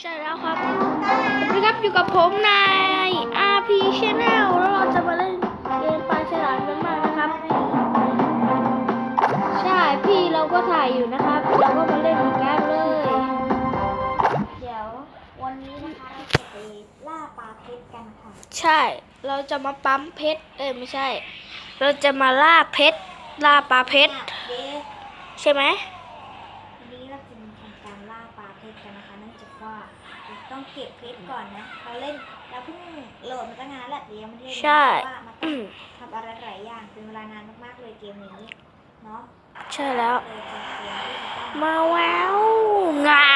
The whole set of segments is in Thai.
ใช่แล้วครับสวัสดีครับอยู่กับผมนาย RP Channel แล้วเราจะมาเล่นเกมปลาฉลามกันบ้างนะครับ ใช่พี่เราก็ถ่ายอยู่นะครับ เราก็มาเล่นกันเลย เดี๋ยววันนี้นะคะเราจะไปล่าปลาเพชรกันค่ะ ใช่ เราจะมาปั๊มเพชร เอ้ยไม่ใช่ เราจะมาล่าเพชร ล่าปลาเพชรเดี๋ยวใช่ไหม ต้องเก็บเพชรก่อนนะ เราเล่นเราเพิ่งโหลดมาตั้งนานแล้วเดี๋ยวยังไม่ได้เล่นนะใช่เพราะว่ามันต้อืองมทำอะไรหลายอย่างเป็นเวลานานมากๆเลยเกมนี้เนาะใช่แล้ว เลยเป็นเกมที่จะต้อง มาแววงา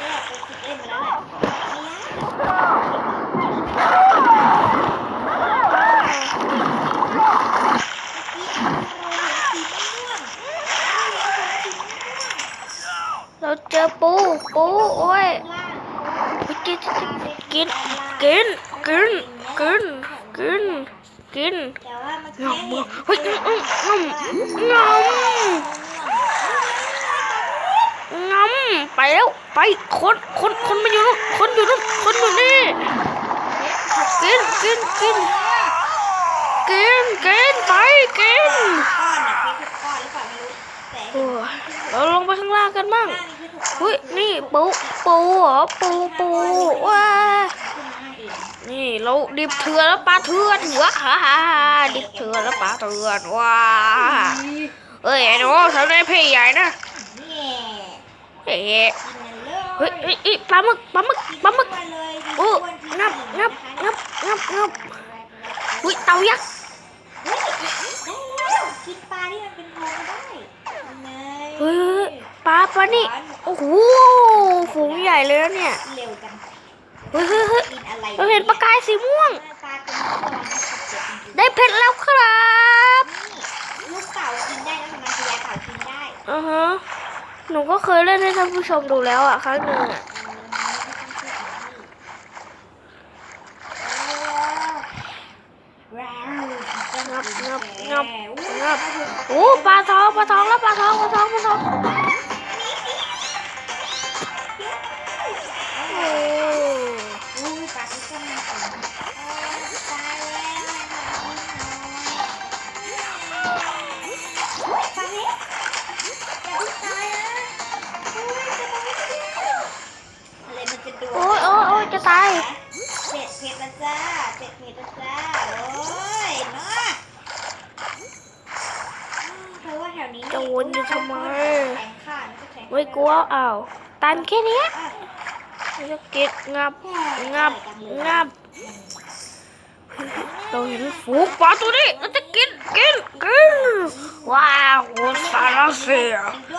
ก็ไปฝึกเล่นมาแล้วแหละเมื่อกี้เราเห็นสีม่วงๆเราเห็นสีม่วงๆเราเจอปูปูโอ้ยกิน กินกินกินกินกินกินแต่ว่ามันงอมเห็นเฮ้ยงอมงอมงอมงอมไปแล้วไปคนคนคนมาอยู่นู่นคนอยู่นู่นคนอยู่นี่กินกินกินกินกินไปกินเราไม่รู้แต่โอ้เราลงไปข้างล่างกันบ้าง อทุกก้อนเฮ้ยนี่ปูปูเหรอปูปูว้านี่เราดิบเถื่อนแล้วปลาเถื่อนหัวฮ่าฮ่าฮ่าดิบเถื่อนแล้วปลาเถื่อนว้าเอ้ยไอ้หนูทำได้เพย์ใหญ่นะเฮ้ยเอ้ยปลาหมึกปลาหมึกปลาหมึกกินเลยโอ้กินทุกวันงับงับงับงับงับอุ้ยเต่ายักษ์ได้แล้วกินปลาที่มันเป็นทองได้เฮ้ย ปลาปลานี่ โอ้โหฝูงใหญ่เลยนะเนี่ยเร็วจังเฮ้ยเฮ้ยเฮ้ยกินอะไรเราเห็นปลากายสีม่วงปลาตัวนี้ตัวมันเจ็บจริงๆได้เพชรแล้วครับนี่ลูกเต่ากินได้นะทำไมพยาเต่ากินได้อือฮะหนูก็เคยเล่นให้ท่านผู้ชมดูแล้วอะครั้งหนึ่งอะงับงับงับงับโอ้ปลาทองปลาทองแล้วปลาทองปลาทองปลาทอง นี้จะวนอยู่ทำไมแข็งค่ะมันจะแข็งไม่กลัวอ้าวตันแค่เนี้ยมันจะกิดงับงับงับเราเห็นฝูงปลาตัวนี้เราจะกินกินกินว้าวโอ้สารเสียโด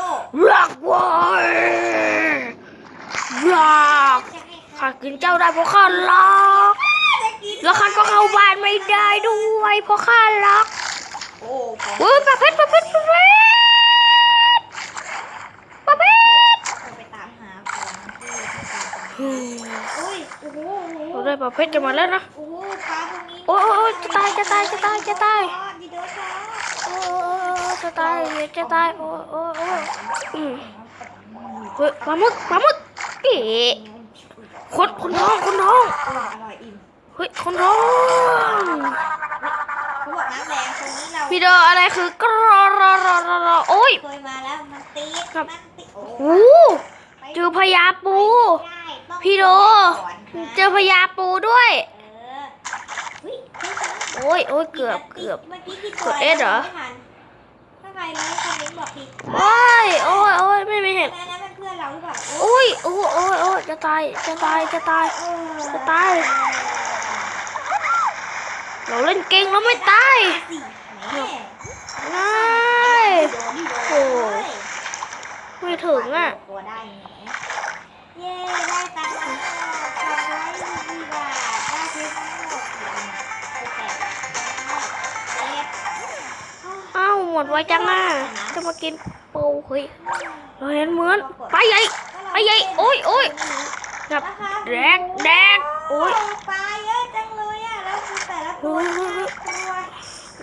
รักเว้ยรักข้ากินเจ้าได้เพราะข้ารักจะกินแล้วข้าก็เข้าบ้านไม่ได้ด้วยเพราะข้ารักโอ้เฮ้ยปลาเพชรปลาเพชรปลาเพชรปลาเพชร ไปตามหาของที่ อืม อุ้ยโอ้โห เราได้ปลาเพชรกันมาแล้วนะโอ้โหปลาพวกนี้โอ้ยโอ้ยโอ้ยจะตายจะตายจะตายจะตายดีเด้อค่ะโอ้ยโอ้ยโอ้ยจะตายจะตายโอ้ยโอ้ยโอ้ยอืมเฮ้ยปลาหมึกปลาหมึกเอ๊ะคนคนท้องคนท้องอร่อยอร่อยอิ่มเฮ้ยคนท้องเขาบอกน้ำแดงตรงนี้เราพี่เดออะไรคือกรอรอรอรอรอโอ้ยเคยมาแล้วมันตีดครับมันตีดโอ้โอ้เจอพญาปูได้ต้อง พี่โดก่อนนะเจอพญาปูด้วยเออเฮ้ยเฮ้ยโอ้ยโอ้ยเกือบเกือบเมื่อกี้ที่กด S เหรอไม่ทันถ้าใครรู้คอมเมนต์บอกผิดโอ้ยโอ้ยโอ้ยไม่ไม่เห็นอันนั้นเป็นเพื่อนเราหรือเปล่าโอ้ยโอ้ยโอ้ยโอ้ยโอ้ยจะตายจะตายจะตายเออจะตายเราเล่นเก่งแล้วไม่ตายสิแหมง่ายโดนโดนโอ้ยไม่ถึงอะ ดไวจังอะจะมากินปูเฮ้ยเราเห็นเหมือนปลาใหญ่ปลาใหญ่โอ้ยโอ้ยงับแดกแดกโอ้ยปลาเยอะจังเลยอะแล้วคือแต่ละตัวเฮ้ยน่าเฮ้ยกลัว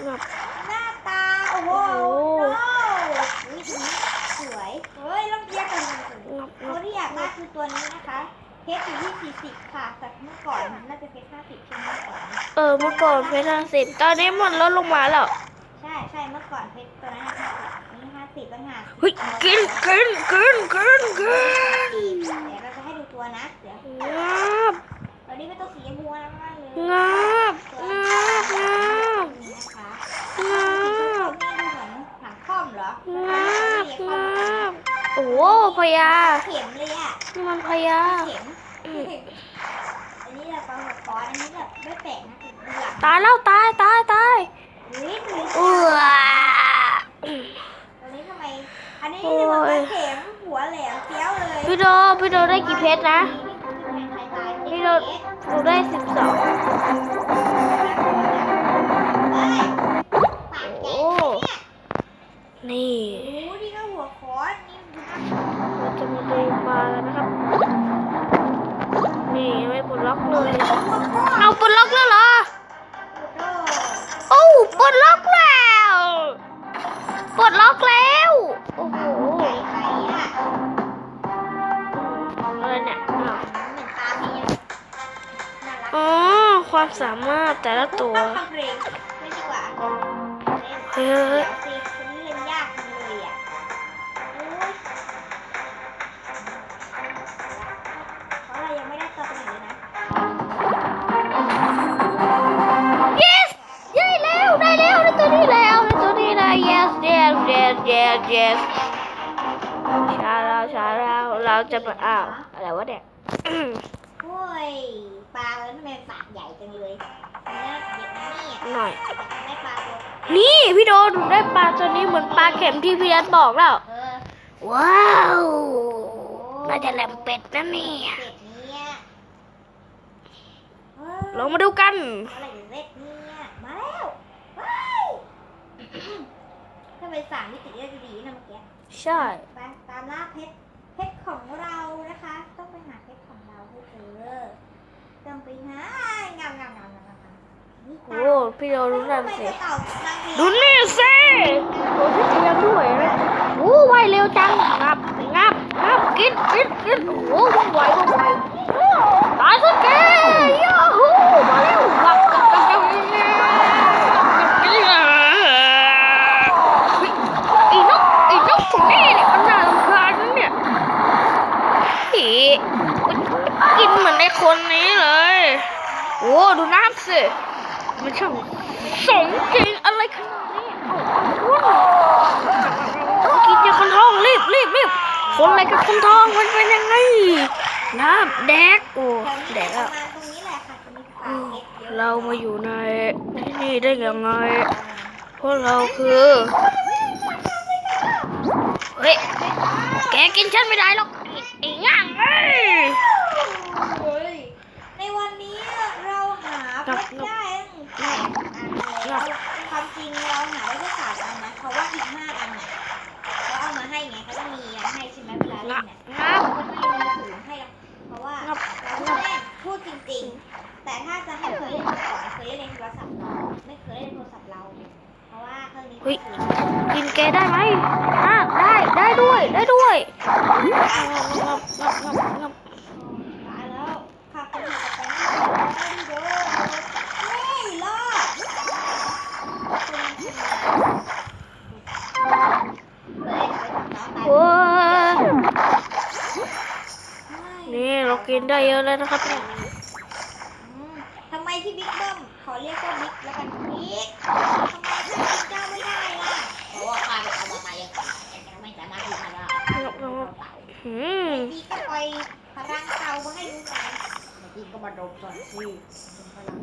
งับหน้าตาโอ้โหโอ้โหอุ้ยตัวนี้สวยเฮ้ยลองเทียบกันดูงับตัวที่อยากได้คือตัวนี้นะคะเพชรอยู่ที่สี่สิบค่ะแต่เมื่อก่อนน่าจะเพชรห้าสิบใช่ไหมเมื่อก่อนเออเมื่อก่อนเพชรห้าสิบตอนนี้มันลดลงมาแล้ว เฮ้ยกินกินกินกินกินเดี๋ยวเราจะให้ดูตัวนะ เดี๋ยวงาบตัวนี้เป็นตัวสีชมพูนะมากเลยงาบงาบงาบนี่นะคะงาสีชมบพูนี่ดูเหมือนหางค่อมเหรองาบงาบโอ้โหพญาเข็มเลยอะนี่มันพญาเข็มอันนี้แบบปลาหัวคอนอันนี้แบบไม่แปลกนะคือดูหลังตายแล้วตายตายตายเฮ้ยดูเอือตัวนี้ทำไม อันนี้คือแบบว่าเข็มหัวแหลมเปี้ยวเลย พี่โดพี่โดได้กี่เพชรนะ พี่โดหนูได้สิบสอง ความสามารถแต่ละตัวต้องทำเพลงไม่ดีกว่าเฮ้ยเดี๋ยวสิฉันเล่นยากจังเลยอะโอ้ยเพราะเรายังไม่ได้ตัวเป็นเลยนะ yes ได้แล้วได้แล้วได้ตัวนี้แล้วได้ตัวนี้แล้ว yes yes yes yes yes ชาแล้วช้าเราจะมาอ้าว หน่อยอยากได้ปลาตัวนี่พี่โดหนูได้ปลาตัวนี้เหมือนปลาเข็มที่พี่ยัดบอกแล้วเออว้าวน่าจะแหลมเป็ดนะเนี่ยเป็ดเนี่ยเออลองมาดูกันอะไรเล็ดเนี่ยมาแล้วว้าวถ้าเป็นสามมิติจะดีนะเมื่อกี้ ใช่ไปตามล่าเพชร เพชรของเรานะคะ ต้องไปหาเพชรของเราให้เจอต้องไปหางามงามงามงามงามนี่ตา โอ้พี่โดดูนั่นสิทำไมจะเต่านางเอกดูนี่สิโอ้พี่เจียด้วยนะโอ้ไวเร็วจังงับงับงับกินกินกินโอ้ว่องไวว่องไวตายสักแกยาฮูมาแล้วงับงับงับงับอีนกอีนกตัวนี้เนี่ยมันน่ารำคาญนะเนี่ยผีกินเหมือนในคนนี้เลยโอ้ดูน้ำสิ มันช่างสมจริงอะไรขนาดนี้เอากินยาคนท้องรีบรีบรีบคนอะไรกับคนท้องมันเป็นยังไงน้ำแดกโอ้แดกอะเรามาอยู่ในที่นี่ได้ยังไงเพราะเราคือเฮ้ยแกกินฉันไม่ได้หรอกไอ้ง่างเอ้ย เฮ้ยในวันนี้เราหาเพชรได้ตั้งแปดอัน เลยความจริงเราหาได้แค่สามอันนะ เพราะว่าอีกห้าอันเนี่ยเขาเอามาให้ไงเขาจะมีให้ใช่ไหมเวลาเล่นเนี่ย งับ มันจะมีศูนย์ให้เราเพราะว่าเราพูดเล่นพูดจริงๆ แต่ถ้าจะให้เคยเล่นมาก่อนเคยเล่นในโทรศัพท์เราไม่เคยเล่นในโทรศัพท์เรา เพราะว่าเครื่องนี้ เฮ้ย ศูนย์ กินแกได้ไหมอะได้ ได้ด้วย ได้ด้วยงับงับงับงับงับ ตายแล้วค่ะคนหาแต่ไม่ได้เด้อไม่รอดเลยไปทำน้องตาย โอ้ย นี่เรากินได้เยอะแล้วนะครับเนี่ยอืมทำไมพี่บิ๊กเบิ้มขอเรียกว่าบิ๊กแล้วกันบิ๊กทำไมท่านบิ๊กเจ้าไม่ได้ล่ะเพราะว่าข้าเป็นอวตารยังไม่สามารถที่จะได้งับงับงับหืมพี่ก็ปล่อยพลังเตามาให้ดูหน่อยเมื่อกี้ก็มาดมก่อนสิเป็นพลัง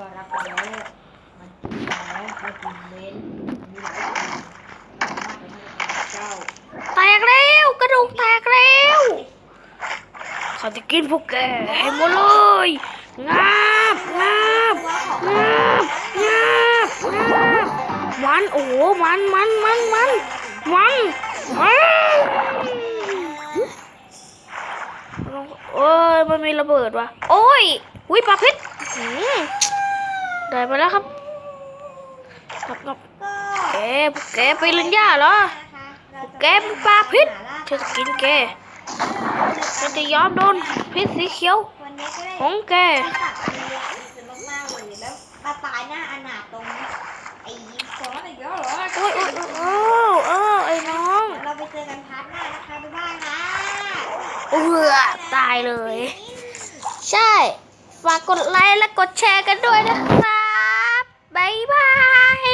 ว่ารักแล้วมันกินแล้วก็กินเม้นมีหลายสิ่งสามารถทำให้เจ้า แตกแล้วกระดูกแตกแล้ว เขาจะกินพวกแกให้หมดเลยงับงับงงับงับงับมันโอ้มันมันมันมันมันมันโอ้ยมันมีระเบิดว่ะโอ้ยอุ้ยปลาพิษได้มาแล้วครับงับงับแกพวกแกไปเล่นหญ้าเหรอแกเป็นปลาพิษฉันจะกินแก ฉันจะยอมโดนพิษสีเขียววันนี้ก็ได้ของแกที่สัตว์อันนี้อะดีใจมากๆเลยแล้วมาตายหน้าอนาถตรงไอ้ฟอนต์อีกแล้วเหรอโอ้ยโอ้ยโอ้ยโอ้ยไอ้น้องเราไปเจอกันพาร์ทหน้านะคะบ๊ายบายค่ะเอือตายเลย ใช่ฝากกดไลค์และกดแชร์กันด้วยนะครับบ๊ายบาย